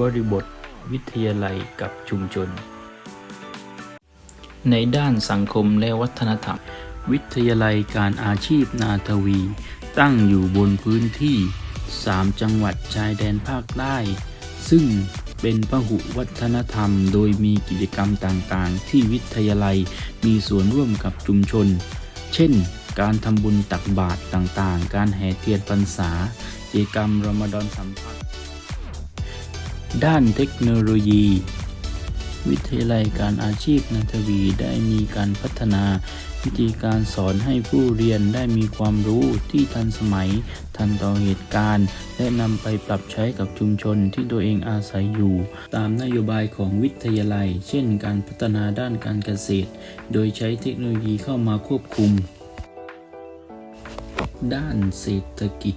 บริบท วิทยาลัยกับชุมชน ในด้านสังคมและวัฒนธรรม วิทยาลัยการอาชีพนาทวี ตั้งอยู่บนพื้นที่ 3 จังหวัดชายแดนภาคใต้ ซึ่งเป็นพหุวัฒนธรรม โดยมีกิจกรรมต่างๆ ที่วิทยาลัยมีส่วนร่วมกับชุมชน เช่น การทำบุญตักบาตรต่างๆ การแห่เทียนพรรษากิจกรรมรมฎอนสัมพันธ์ ด้านเทคโนโลยี วิทยาลัยการอาชีพนาทวีได้มีการพัฒนาวิธีการสอนให้ผู้เรียนได้มีความรู้ที่ทันสมัย ทันต่อเหตุการณ์ และนำไปปรับใช้กับชุมชนที่ตัวเองอาศัยอยู่ ตามนโยบายของวิทยาลัย เช่น การพัฒนาด้านการเกษตร โดยใช้เทคโนโลยีเข้ามาควบคุม ด้านเศรษฐกิจ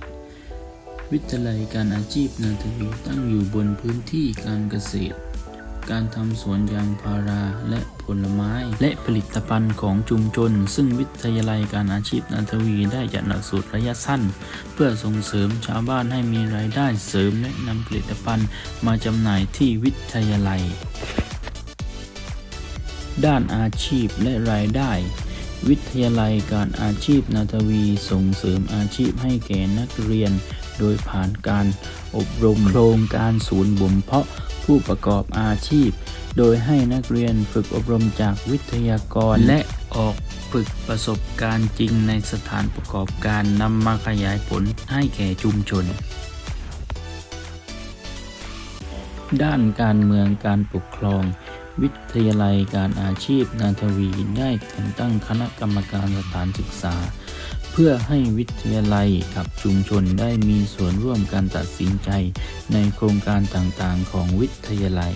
วิทยาลัยการอาชีพนาทวีตั้งอยู่บนพื้นที่การเกษตร การทำสวนยางพาราและผลไม้ และผลิตภัณฑ์ของชุมชน ซึ่งวิทยาลัยการอาชีพนาทวีได้จัดหลักสูตรระยะสั้น เพื่อส่งเสริมชาวบ้านให้มีรายได้เสริมและนำผลิตภัณฑ์มาจำหน่ายที่วิทยาลัย ด้านอาชีพและรายได้วิทยาลัยการอาชีพนาทวีส่งเสริมอาชีพให้แก่นักเรียน โดยผ่านการอบรมโครงการศูนย์บ่มเพาะผู้ประกอบอาชีพ โดยให้นักเรียนฝึกอบรมจากวิทยากรและออกฝึกประสบการณ์จริงในสถานประกอบการนำมาขยายผลให้แก่ชุมชน ด้านการเมืองการปกครองวิทยาลัยการอาชีพนาทวีได้แต่งตั้งคณะกรรมการสถานศึกษา เพื่อให้วิทยาลัยกับชุมชนได้มีส่วนร่วมการตัดสินใจในโครงการต่างๆ ของวิทยาลัย